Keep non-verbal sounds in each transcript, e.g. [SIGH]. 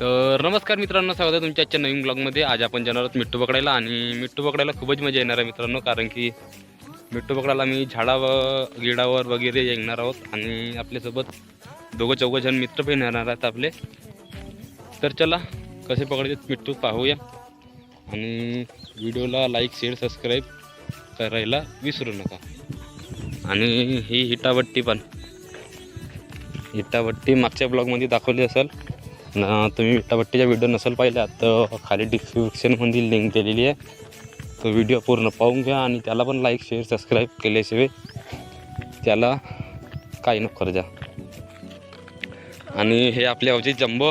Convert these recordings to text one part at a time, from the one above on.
तर नमस्कार मित्रांनो स्वागत आहे तुमच्या आजच्या नवीन ब्लॉगमध्ये आज आपण जाणार आहोत मिठ्ठू पकडायला आणि मिठ्ठू पकडायला खूपच मजा येणार आहे मित्रांनो कारण की मिठ्ठू पकडायला मी झाडावर गिडावर वगैरे येणार आहोत आणि आपल्यासोबत दोघं चौघं जण मित्र पण येणार आहेत आपले. तर चला कसे पकडायचे मिठ्ठू पाहूया. आणि व्हिडिओला लाईक शेअर सबस्क्राईब करायला विसरू नका. आणि ही हिटावट्टी पण. हिटावट्टी मागच्या ब्लॉगमध्ये दाखवली असेल. ना तुम्ही विट्टापट्टीचा व्हिडिओ नसेल पाहिला तर खाली डिस्क्रिप्शनमध्ये लिंक दिलेली आहे. तो व्हिडिओ पूर्ण पाहून घ्या आणि त्याला पण लाईक शेअर सबस्क्राईब केल्याशिवाय त्याला काही नको कर आणि हे आपल्या अवजी जम्बो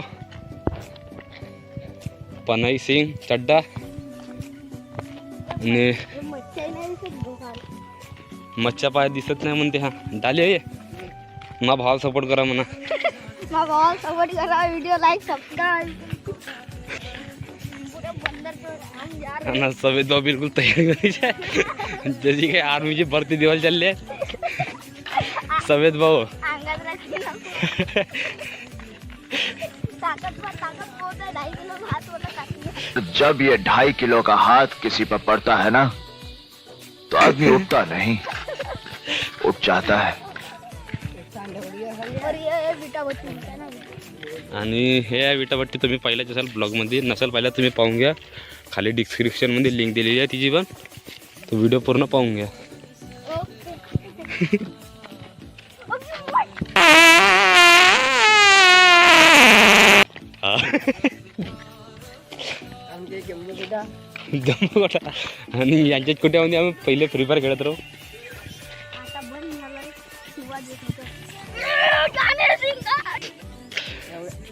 पनाई सिंग चड्डा आणि मच्छा पाय दिसत नाही म्हणते हा. डाले ये मा भाव सपोर्ट करा म्हणा. मग ऑल सपोर्ट करा व्हिडिओ लाईक सबस्क्राईब पूरा बंदर को हम यार। ना सफेद भाव बिलकुल तयारी करायची आहे जशी काही आर्मीची भरती दिवाल चालली आहे सफेद भाऊ अंगात राहते नको ताकद पर ताकद पोहोच ढाई किलो भात वाला काटली जब ये ढाई किलो का हाथ किसी पर पड़ता है ना तो आदमी उठता नहीं उठ जाता है। आणि हे आहे विटाभट्टी तुम्ही पाहिल्याच असाल ब्लॉगमध्ये नसेल पाहिलं तुम्ही पाहून घ्या. खाली डिस्क्रिप्शनमध्ये लिंक दिलेली आहे तिची पण. तो व्हिडिओ पूर्ण पाहून घ्या. ओके. [LAUGHS] जम्मू कोटा आणि यांच्यात कुठे आम्ही पहिले फ्री फायर खेळत राहू?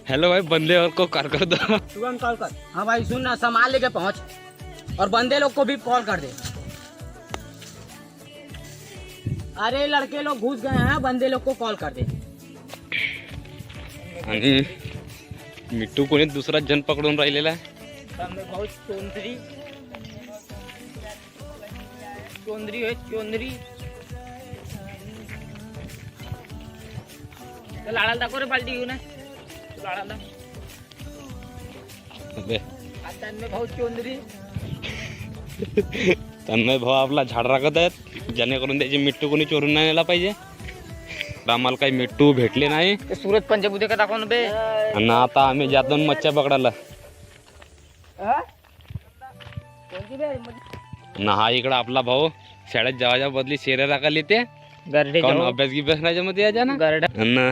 हेलो भाई बंदे और को कार कर दो। तुरंत कॉल कर। हाँ भाई सुन ना सामान लेके पहुँच। और बंदे लोग को भी कॉल कर दे। अरे लड़के लोग घुस गए हैं बंदे लोग को कॉल कर दे। आणि मिट्टू कोणी दुसरा जन पकडून राहिलेला आहे बहुत चोंदरी। चोंदरी है चोंदरी। लाडाला दाखव रे पालटी घेऊन आहे आता भाऊ चोंदरी. तन्मय भाऊ आपला झाड राखत आहेत. जेणेकरून त्याची मिट्टू कोणी चोरून नाही नेला पाहिजे. आम्हाला काही मिट्टू भेटले नाही. सूरज पंचबुद्धे का दाखव ना बे. आणि आता आम्ही जातो मच्छा पकडायला. ना हा इकडं आपला भाऊ शाळेत जेवायच्या बदली शेरे राखायला येते. अभ्यास गिभ्यास नाही जमत याच्या ना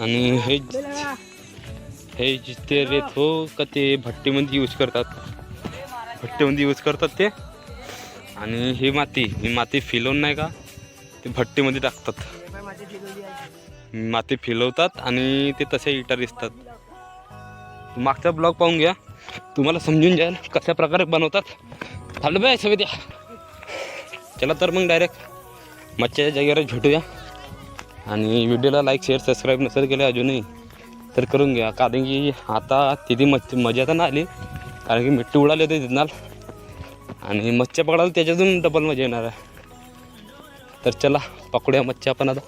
आणि हे हे जिथे रेत हो का ते भट्टीमध्ये यूज करतात? भट्टीमध्ये यूज करतात ते? आणि ही माती ही माती फिलवून नाही का? ते भट्टीमध्ये टाकतात. माती फिलवतात आणि ते तसे इटा दिसतात. मागचा ब्लॉग पाहून घ्या. तुम्हाला समजून जाईल कशा प्रकारे बनवतात. थांबलं बाय सगळे द्या चला तर मग डायरेक्ट मच्छ्याच्या जागेवर भेटूया. आणि व्हिडिओला लाईक शेअर सबस्क्राईब नसेल केलं अजूनही तर करून घ्या. कारण की आता तिथे मच मजा तर नाही आली. कारण की मिट्टी उडाली होती तिथणार आणि मच्छ्या पकडायला त्याच्यातून डबल मजा येणार आहे. तर चला पकडूया मच्छ्या आपण आता.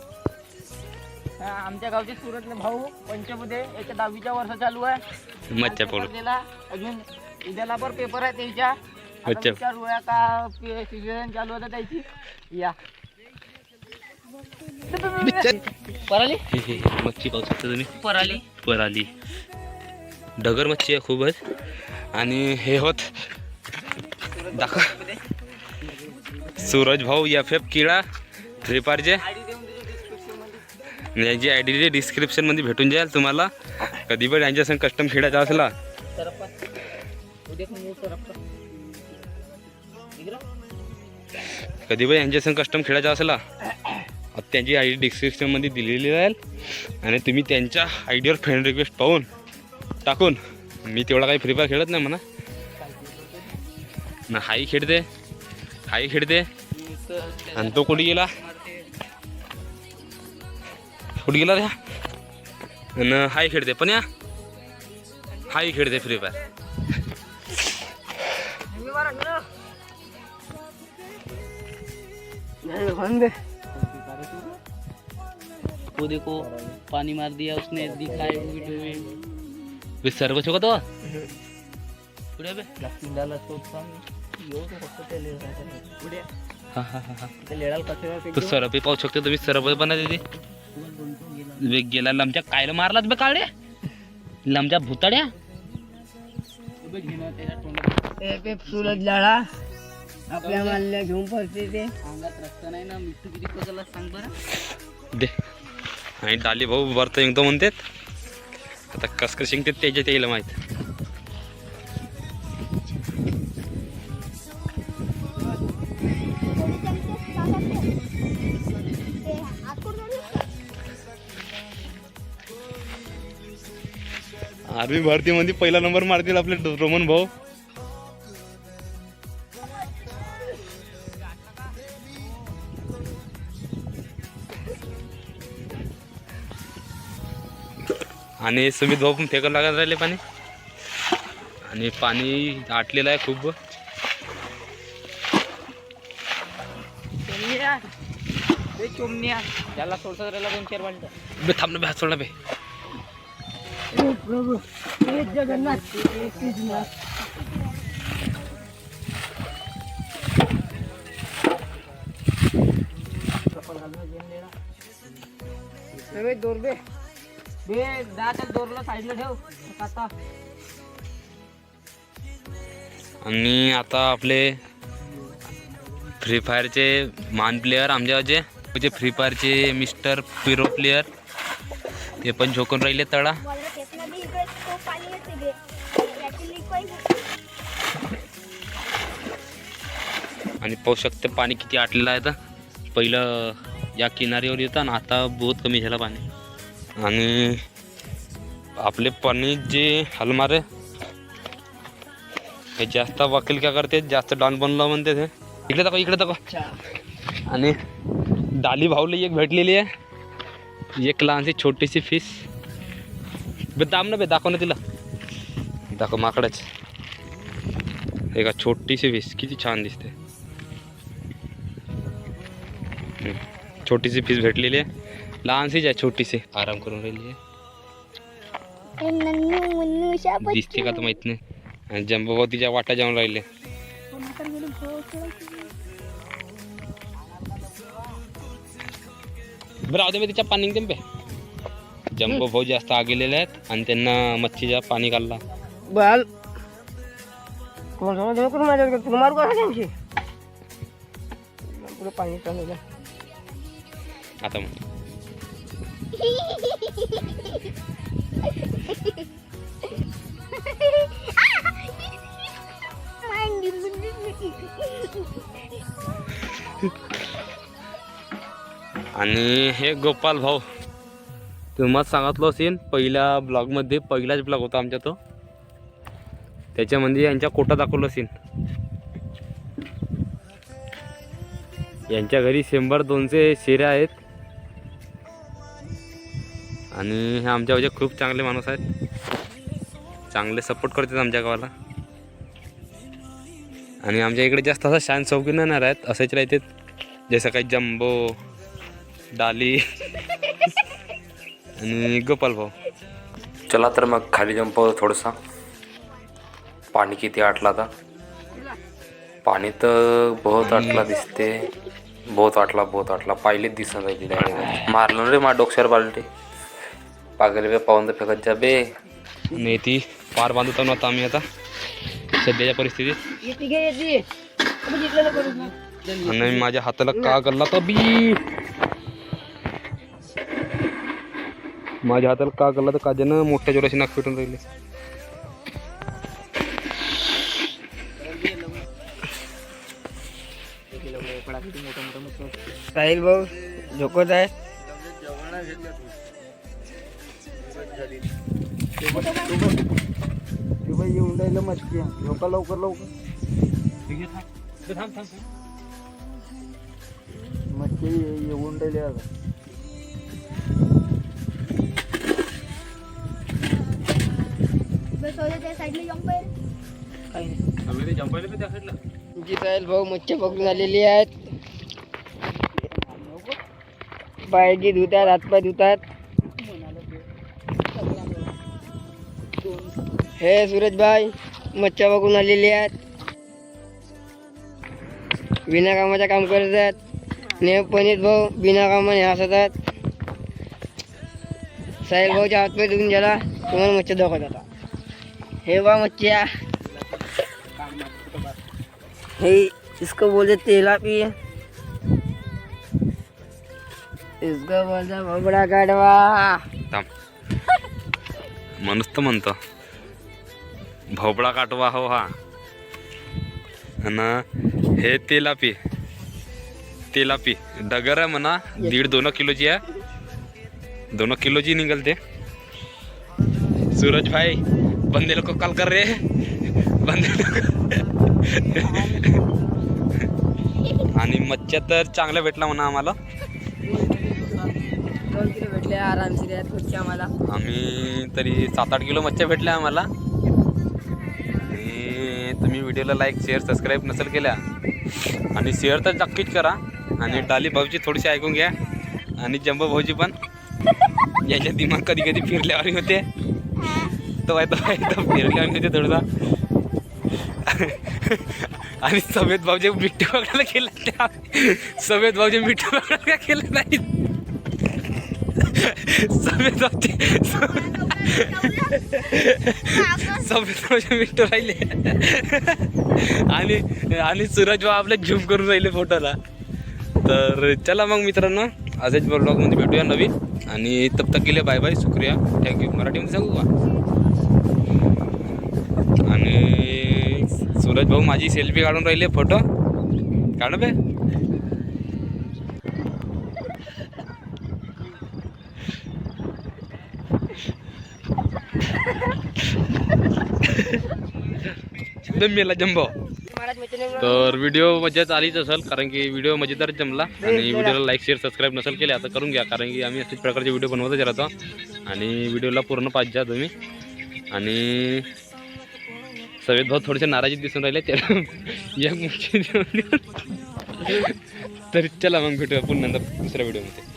आमच्या गावचे सुरत भाऊ पंचबुद्धे याच्या दहावीच्या वर्ष चालू आहे. मच्छ्या पेपर पकडू. दिला. अजून उद्याला पण पेपर आहे त्याच्या. आता अच्छा. विचारूया का सीझन चालू होतं त्याची. या. पराली? मच्छी पाहू शकता तुम्ही. पराली. पराली. डगर मच्छी आहे खूपच आणि हे होत दाखव सूरज भाऊ एफ एफ किळा फ्री यांची आय डी डिस्क्रिप्शनमध्ये भेटून जाईल तुम्हाला। कधी पण यांच्या संग कस्टम खेळायचा असला। कधी पण यांच्या संग कस्टम खेळायचा असला त्यांची आय डी डिस्क्रिप्शनमध्ये दिलेली राहील आणि तुम्ही त्यांच्या आय डीवर फ्रेंड रिक्वेस्ट पाहून टाकून मी तेवढा काही फ्री फायर खेळत नाही म्हणा. ना हाही खेळते हाही खेळते आणि तो कुठे गेला कुठे गेला रे? आणि हाही खेळते पण या हाही खेळते फ्री फायर वो देखो पानी मार दिया उसने दिखाए वीडियो में वे सर्व चुका तो तो ते. हा हा हा हा. सरपे पाहू शकतो तुम्ही सरपे आहे तिथे. वेग गेला लमच्या कायला मारलाच बे काळे? लमच्या भुताड्या? सूरज लाळा आपल्या माल्ल्या घेऊन पडते ते. अंगात रक्त नाही ना मिठू किती पकडला सांग बरं. दे. आणि डाली भाऊ वरत येतो म्हणतात. आता कस कसं शिंकतात त्याच्या त्याला माहीत. आर्मी भरतीमध्ये पहिला नंबर मारतील आपले रोमन भाऊ. आणि सुमित भाऊ पण फेकत लागत राहिले पाणी. आणि पाणी आटलेलं आहे खूप. त्याला सोडसा राहिला दोन चार बालट्या बे थांब ना बे सोडला बे. हे प्रभू हे जगन्नाथ दोर बे बे जा दोरला साईडला ठेव. आता. आणि आता आपले फ्री फायरचे मान प्लेयर आमच्याचे म्हणजे फ्री फायरचे मिस्टर पिरो प्लेयर ते पण झोकून राहिले तळा आणि पाहू शकते पाणी किती आटलेलं आहे तर पहिलं या किनारीवर येतं आणि आता बहुत कमी झालं पाणी. आणि आपले पाणी जे हलमारे हे जास्त वकील काय करते जास्त डॉन बनला म्हणते ते. इकडे दाखव इकडे दाखव. आणि डाली भाऊला एक भेटलेली आहे. एक लहानशी छोटीशी फिश बे दाम ना बे दाखव ना तिला. दाखव माकडाच. हे का छोटीशी फिश किती छान दिसते. छोटीशी फ़िश भेटलेली आहे लहानशीच आहे छोटीशी आराम करून राहिली आहे ए, नन्नू मुन्नू शापच्चू. दिसते का तर माहित नाही भाऊ तिच्या वाटा जाऊन राहिले कोणाकडे गेली भाऊ? बरं राहू दे मी तिच्या पाणी निघते बे जंबो भाऊ जास्त आग गेलेले आहेत आणि त्यांना मच्छीच्या पाणी काढला बाल। मारू का पाणी चालू आता मग आणि हे गोपाल भाऊ तुम्हाला सांगितलं असेल पहिल्या ब्लॉगमध्ये पहिलाच ब्लॉग होता आमच्या तो. त्याच्यामध्ये यांच्या कोटा दाखवलं असेल. यांच्या घरी शंभर दोनशे शेऱ्या आहेत. आणि हे आमच्या म्हणजे खूप चांगले माणूस आहेत. चांगले सपोर्ट करतात आमच्या गावाला. आणि आमच्या इकडे जास्त असं शान चौकी नाही राहत असेच राहतात. जसं काही जम्बो डाली [LAUGHS] आणि गोपाल भाऊ. चला तर मग खाली जंप थोडंसा. पाणी किती आटला आता. पाणी तर बहुत आटला दिसते. बहुत आटला बहुत आटला. पहिलेच दिसत आहे मारलं रे मा डोक्यावर बालटे. पागल बे पाहून तर फेकत जा बे. आणि ती पार बांधत आता आम्ही आता. सध्याच्या परिस्थितीत. येते घे येते बघितलं ना करून आणि माझ्या हाताला का गल्ला तर बी? माझ्या हाताला का गल्ला तर काजनं मोठ्या जोराशी नाक पेटून राहिले. साहिल भाऊ झोकत आहे? येऊन राहिलं मच्छी लवकर लवकर लवकर मच्छी येऊन राहिली आता भाऊ मच्छी पकडून आलेली आहेत पायगी धुतात हातपाय धुतात. हे सूरजभाई मच्छ्या बघून आलेली आहेत. बिना कामाचे काम करत आहेत. ने पनीत भाऊ बिना कामाने हसतात साहेब भाऊच्या हातपाय धुवून गेला. तुम्हाला मच्छा दाखवत आता. हे बा मच्छ्या हे इसको बोलते तेलापी. इसको बोलते बबडा काढवा थांब माणूस तर म्हणतो. भोपळा काटवा हो हा. आणि हे तेलापी. तेलापी. डगर आहे म्हणा दीड दोन किलोची आहे. दोन किलोची निघल ते सूरज भाई बंदे लोक कॉल कर रे. बंदे लोक. आणि मच्छ्या तर चांगल्या भेटला म्हणा आम्हाला. भेटल्या आरामशीर आहेत आम्हाला. आम्ही तरी सात आठ किलो मच्छ्या भेटल्या आम्हाला. आणि तुम्ही व्हिडिओला लाईक शेअर सबस्क्राईब नसेल केल्या आणि शेअर तर नक्कीच करा. आणि डाली भाऊची थोडीशी ऐकून घ्या. आणि जम्बो भाऊची पण. याच्या दिमाग कधी कधी फिरल्यावर होते. तो आहे तो आहे तो फिरल्यावर होते थोडसा. आणि सफेद भाऊजे मिठ्ठे बघायला केलं त्या सफेद भाऊचे बघायला केलं नाही सफेद भाऊचे सफेद भाऊचे राहिले. आणि आणि सूरज भाऊ आपले झूम करून राहिले फोटोला. तर चला मग मित्रांनो आजच ब्लॉगमध्ये भेटूया नवीन. आणि तब तक गेले बाय बाय शुक्रिया. थँक्यू मराठीमध्ये सांगू का? आणि सूरज भाऊ माझी सेल्फी काढून राहिले फोटो काढ बे. एकदम मेला जंबो. तर व्हिडिओ मजाच आलीच असेल कारण की व्हिडिओ मजेदार जमला. आणि व्हिडिओला लाईक शेअर सबस्क्राईब नसेल केले आता करून घ्या कारण की आम्ही अशाच प्रकारचे व्हिडिओ बनवतच राहतो. आणि व्हिडिओला पूर्ण पाच जा तुम्ही. आणि सगळे भाऊ थोडेसे नाराजी दिसून राहिले त्या एक [LAUGHS] [LAUGHS] चला मग भेटूया पुन्हा नंतर दुसऱ्या व्हिडिओमध्ये.